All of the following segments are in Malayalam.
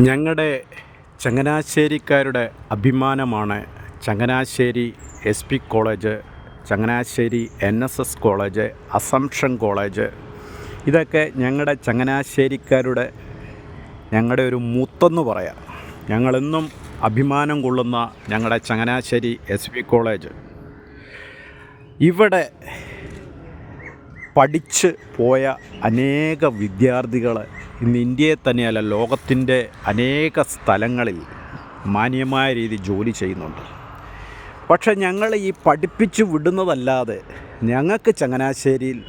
ഞങ്ങളുടെ ചങ്ങനാശ്ശേരിക്കാരുടെ അഭിമാനമാണ് Changanassery S P college Changanassery N S S college assumption college. ഇതൊക്കെ ഞങ്ങളുടെ ചങ്ങനാശ്ശേരിക്കാരുടെ ഞങ്ങളുടെ ഒരു മൂത്തെന്ന് പറയാം. ഞങ്ങളെന്നും അഭിമാനം കൊള്ളുന്ന ഞങ്ങളുടെ ചങ്ങനാശ്ശേരി എസ് പി കോളേജ്. ഇവിടെ പഠിച്ച് പോയ അനേക വിദ്യാർത്ഥികൾ ഇന്ന് ഇന്ത്യയെ തന്നെയല്ല ലോകത്തിന്റെ അനേക സ്ഥലങ്ങളിൽ മാന്യമായ രീതി ജോലി ചെയ്യുന്നുണ്ട്. പക്ഷെ ഞങ്ങൾ ഈ പഠിപ്പിച്ചു വിടുന്നതല്ലാതെ ഞങ്ങൾക്ക് ചങ്ങനാശ്ശേരിയിൽ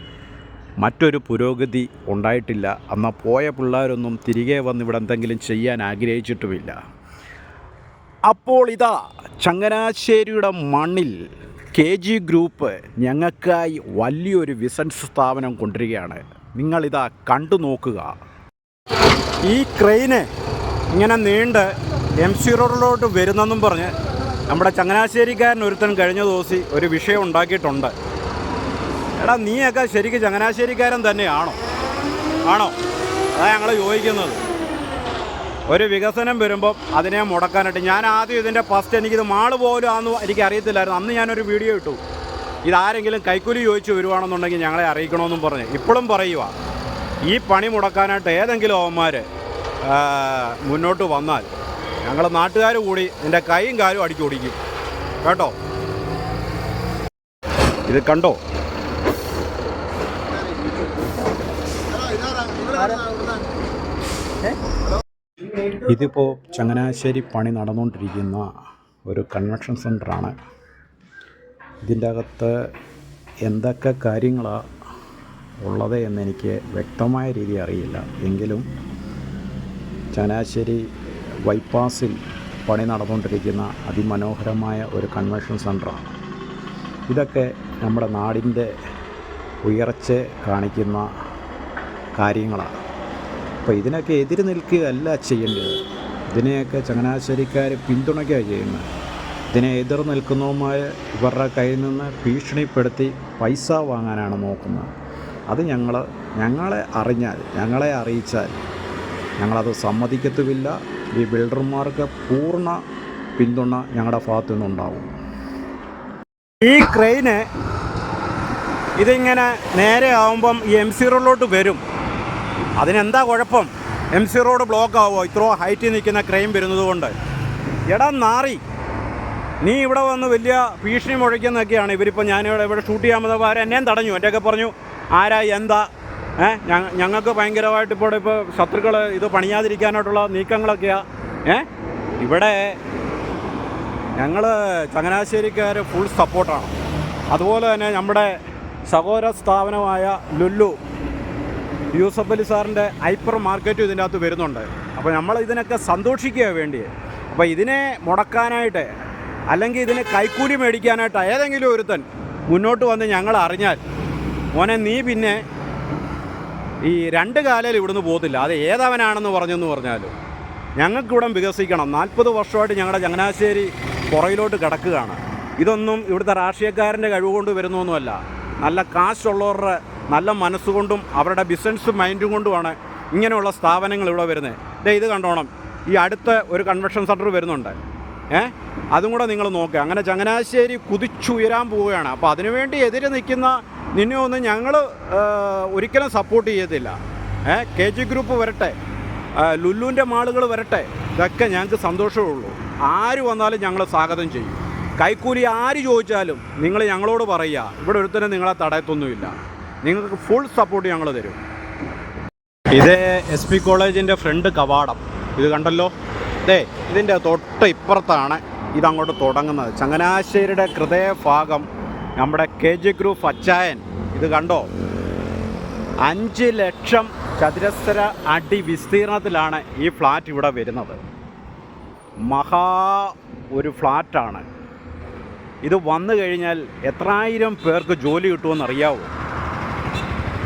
മറ്റൊരു പുരോഗതി ഉണ്ടായിട്ടില്ല. എന്നാൽ പോയ പിള്ളേരൊന്നും തിരികെ വന്ന് ഇവിടെ എന്തെങ്കിലും ചെയ്യാൻ ആഗ്രഹിച്ചിട്ടുമില്ല. അപ്പോൾ ഇതാ ചങ്ങനാശ്ശേരിയുടെ മണ്ണിൽ കെ ജി ഗ്രൂപ്പ് ഞങ്ങൾക്കായി വലിയൊരു ബിസിനസ് സ്ഥാപനം കൊണ്ടുവരികയാണ്. നിങ്ങളിതാ കണ്ടു നോക്കുക. ഈ ക്രെയിന് ഇങ്ങനെ നീണ്ട് എം സി റോഡിലോട്ട് വരുന്നെന്നും പറഞ്ഞ് നമ്മുടെ ചങ്ങനാശ്ശേരിക്കാരൻ ഒരുത്തൻ കഴിഞ്ഞ ദിവസം ഒരു വിഷയം ഉണ്ടാക്കിയിട്ടുണ്ട്. എടാ നീയൊക്കെ ശരിക്കും ചങ്ങനാശ്ശേരിക്കാരൻ തന്നെയാണോ? ആണോ? അതാണ് ഞങ്ങൾ ചോദിക്കുന്നത്. ഒരു വികസനം വരുമ്പോൾ അതിനെ മുടക്കാനായിട്ട് ഞാൻ ആദ്യം ഇതിന്റെ ഫസ്റ്റ് എനിക്കിത് മാൾ പോലും ആണെന്ന് എനിക്ക് അറിയത്തില്ലായിരുന്നു അന്ന് ഞാനൊരു വീഡിയോ ഇട്ടു. ഇതാരെങ്കിലും കൈക്കൂലി ചോദിച്ചു വരുവാണെന്നുണ്ടെങ്കിൽ ഞങ്ങളെ അറിയിക്കണമെന്നും പറഞ്ഞ്. ഇപ്പോഴും പറയുക ഈ പണി മുടക്കാനായിട്ട് ഏതെങ്കിലും അവന്മാർ മുന്നോട്ട് വന്നാൽ ഞങ്ങൾ നാട്ടുകാർ കൂടി എന്റെ കൈയും കാലും അടിച്ചു ഓടിക്കും. കേട്ടോ? ഇത് കണ്ടോ? ഇതിപ്പോൾ ചങ്ങനാശ്ശേരി പണി നടന്നുകൊണ്ടിരിക്കുന്ന ഒരു കൺവെൻഷൻ സെന്ററാണ് ഇതിന്റെ അകത്ത് എന്തൊക്കെ കാര്യങ്ങളാണ് ഉള്ളത് എന്നെനിക്ക് വ്യക്തമായ രീതി അറിയില്ല. എങ്കിലും ചനാശ്ശേരി ബൈപ്പാസിൽ പണി നടന്നുകൊണ്ടിരിക്കുന്ന അതിമനോഹരമായ ഒരു കൺവെൻഷൻ സെന്ററാണ് ഇതൊക്കെ നമ്മുടെ നാടിന്റെ ഉയർച്ച കാണിക്കുന്ന കാര്യങ്ങളാണ് അപ്പോൾ ഇതിനൊക്കെ എതിര് നിൽക്കുകയല്ല ചെയ്യേണ്ടത്. ഇതിനെയൊക്കെ ചങ്ങനാശ്ശേരിക്കാർ പിന്തുണയ്ക്കുക ചെയ്യുന്നത്. ഇതിനെ എതിർ നിൽക്കുന്നതുമായ ഇവരുടെ കയ്യിൽ നിന്ന് ഭീഷണിപ്പെടുത്തി പൈസ വാങ്ങാനാണ് നോക്കുന്നത്. അത് ഞങ്ങൾ ഞങ്ങളെ അറിഞ്ഞാൽ ഞങ്ങളെ അറിയിച്ചാൽ ഞങ്ങളത് സമ്മതിക്കത്തുമില്ല. ഈ ബിൽഡർമാർക്ക് പൂർണ പിന്തുണ ഞങ്ങളുടെ ഭാഗത്തു നിന്നുണ്ടാവും ഈ ക്രെയിന് ഇതിങ്ങനെ നേരെ ആവുമ്പം ഈ എം സി റോഡിലോട്ട് വരും. അതിനെന്താ കുഴപ്പം? എം സി റോഡ് ബ്ലോക്ക് ആവുമോ ഇത്രയോ ഹൈറ്റിൽ നിൽക്കുന്ന ക്രെയിൻ വരുന്നതുകൊണ്ട്. എടാ നാറി നീ ഇവിടെ വന്ന് വലിയ ഭീഷണി മുഴക്കുന്നൊക്കെയാണ് ഇവരിപ്പോൾ ഞാനിവിടെ ഇവിടെ ഷൂട്ട് ചെയ്യാൻ വന്നപ്പോൾ എന്നെയും തടഞ്ഞു. എന്റെയൊക്കെ പറഞ്ഞു ആരാ എന്താ? ഏ ഞങ്ങൾക്ക് ഭയങ്കരമായിട്ട് ഇപ്പോൾ ഇപ്പോൾ ശത്രുക്കൾ ഇത് പണിയാതിരിക്കാനായിട്ടുള്ള നീക്കങ്ങളൊക്കെയാണ് ഏ ഇവിടെ ഞങ്ങൾ ചങ്ങനാശ്ശേരിക്കാർ ഫുൾ സപ്പോർട്ടാണ് അതുപോലെ തന്നെ നമ്മുടെ സഹോദര സ്ഥാപനമായ ലുല്ലു യൂസഫ് അലി സാറിന്റെ ഹൈപ്പർ മാർക്കറ്റും ഇതിന്റെ അകത്ത് വരുന്നുണ്ട്. അപ്പോൾ നമ്മൾ ഇതിനൊക്കെ സന്തോഷിക്കുക വേണ്ടി അപ്പോൾ ഇതിനെ മുടക്കാനായിട്ട് അല്ലെങ്കിൽ ഇതിന് കൈക്കൂലി മേടിക്കാനായിട്ട് ഏതെങ്കിലും ഒരുത്തൻ മുന്നോട്ട് വന്ന് ഞങ്ങൾ അറിഞ്ഞാൽ മോനെ നീ പിന്നെ ഈ രണ്ട് കാലയിൽ ഇവിടുന്ന് പോകത്തില്ല. അത് ഏതവനാണെന്ന് പറഞ്ഞെന്ന് പറഞ്ഞാലും ഞങ്ങൾക്കിവിടെ വികസിക്കണം. നാൽപ്പത് വർഷമായിട്ട് ഞങ്ങളുടെ ചങ്ങനാശ്ശേരി പുറയിലോട്ട് കിടക്കുകയാണ്. ഇതൊന്നും ഇവിടുത്തെ രാഷ്ട്രീയക്കാരന്റെ കഴിവുകൊണ്ട് വരുന്നൊന്നുമല്ല. നല്ല കാശുള്ളവരുടെ നല്ല മനസ്സുകൊണ്ടും അവരുടെ ബിസിനസ് മൈൻഡും കൊണ്ടുമാണ് ഇങ്ങനെയുള്ള സ്ഥാപനങ്ങൾ ഇവിടെ വരുന്നത്. ദേ ഇത് കണ്ടോണം. ഈ അടുത്ത ഒരു കൺവെൻഷൻ സെന്റർ വരുന്നുണ്ട്. ഏ? അതും കൂടെ നിങ്ങൾ നോക്കുക അങ്ങനെ ചങ്ങനാശ്ശേരി കുതിച്ചുയരാൻ പോവുകയാണ്. അപ്പോൾ അതിനുവേണ്ടി എതിരെ നിൽക്കുന്ന നിന്നെ ഒന്നും ഞങ്ങൾ ഒരിക്കലും സപ്പോർട്ട് ചെയ്യത്തില്ല. ഏ കെ ജി ഗ്രൂപ്പ് വരട്ടെ ലുല്ലുവിന്റെ മാളുകൾ വരട്ടെ. ഇതൊക്കെ ഞങ്ങൾക്ക് സന്തോഷമേ ഉള്ളൂ. ആര് വന്നാലും ഞങ്ങൾ സ്വാഗതം ചെയ്യും. കൈക്കൂലി ആര് ചോദിച്ചാലും നിങ്ങൾ ഞങ്ങളോട് പറയുക. ഇവിടെ ഒരുത്തരും നിങ്ങളെ തടയത്തൊന്നുമില്ല. നിങ്ങൾക്ക് ഫുൾ സപ്പോർട്ട് ഞങ്ങൾ തരും. ഇത് എസ് പി കോളേജിന്റെ ഫ്രണ്ട് കവാടം. ഇത് കണ്ടല്ലോ? അതെ ഇതിന്റെ തൊട്ട് ഇപ്പുറത്താണ് ഇതങ്ങോട്ട് തുടങ്ങുന്നത്. ചങ്ങനാശ്ശേരിയുടെ ഹൃദയഭാഗം നമ്മുടെ കെ ജി ഗ്രൂപ്പ് അച്ചായൻ ഇത് കണ്ടോ? അഞ്ച് ലക്ഷം ചതുരശ്ര അടി വിസ്തീർണത്തിലാണ് ഈ ഫ്ലാറ്റ് ഇവിടെ വരുന്നത്. മഹാ ഒരു ഫ്ലാറ്റാണ്. ഇത് വന്നു കഴിഞ്ഞാൽ എത്രായിരം പേർക്ക് ജോലി കിട്ടുമെന്ന് അറിയാവോ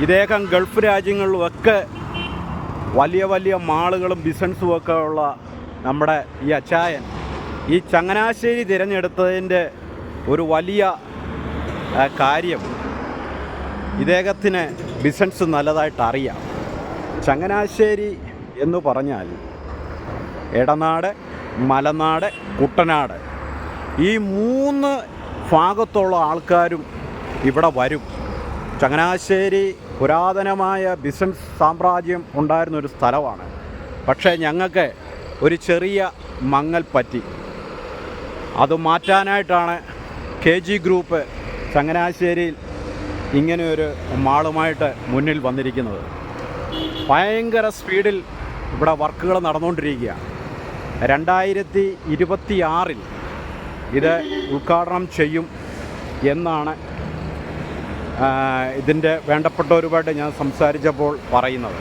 ഇദ്ദേഹം ഗൾഫ് രാജ്യങ്ങളിലുമൊക്കെ വലിയ വലിയ മാളുകളും ബിസിനസ്സും ഒക്കെ ഉള്ള നമ്മുടെ ഈ അച്ചായൻ. ഈ ചങ്ങനാശ്ശേരി തിരഞ്ഞെടുത്തതിന്റെ ഒരു വലിയ കാര്യം ഇദ്ദേഹത്തിന് ബിസിനസ് നല്ലതായിട്ട് അറിയാം ചങ്ങനാശ്ശേരി എന്ന് പറഞ്ഞാൽ എടനാട് മലനാട് കുട്ടനാട് ഈ മൂന്ന് ഭാഗത്തുള്ള ആൾക്കാരും ഇവിടെ വരും. ചങ്ങനാശ്ശേരി പുരാതനമായ ബിസിനസ് സാമ്രാജ്യം ഉണ്ടായിരുന്ന ഒരു സ്ഥലമാണ്. പക്ഷേ ഞങ്ങൾക്ക് ഒരു ചെറിയ മങ്ങൽ പറ്റി. അത് മാറ്റാനായിട്ടാണ് കെ ജി ഗ്രൂപ്പ് ചങ്ങനാശ്ശേരിയിൽ ഇങ്ങനെയൊരു മാളുമായിട്ട് മുന്നിൽ വന്നിരിക്കുന്നത്. ഭയങ്കര സ്പീഡിൽ ഇവിടെ വർക്കുകൾ നടന്നുകൊണ്ടിരിക്കുകയാണ്. രണ്ടായിരത്തി ഇരുപത്തി ആറിൽ ഇത് ഉദ്ഘാടനം ചെയ്യും എന്നാണ് ഇതിന്റെ വേണ്ടപ്പെട്ടവരുമായിട്ട് ഞാൻ സംസാരിച്ചപ്പോൾ പറയുന്നത്.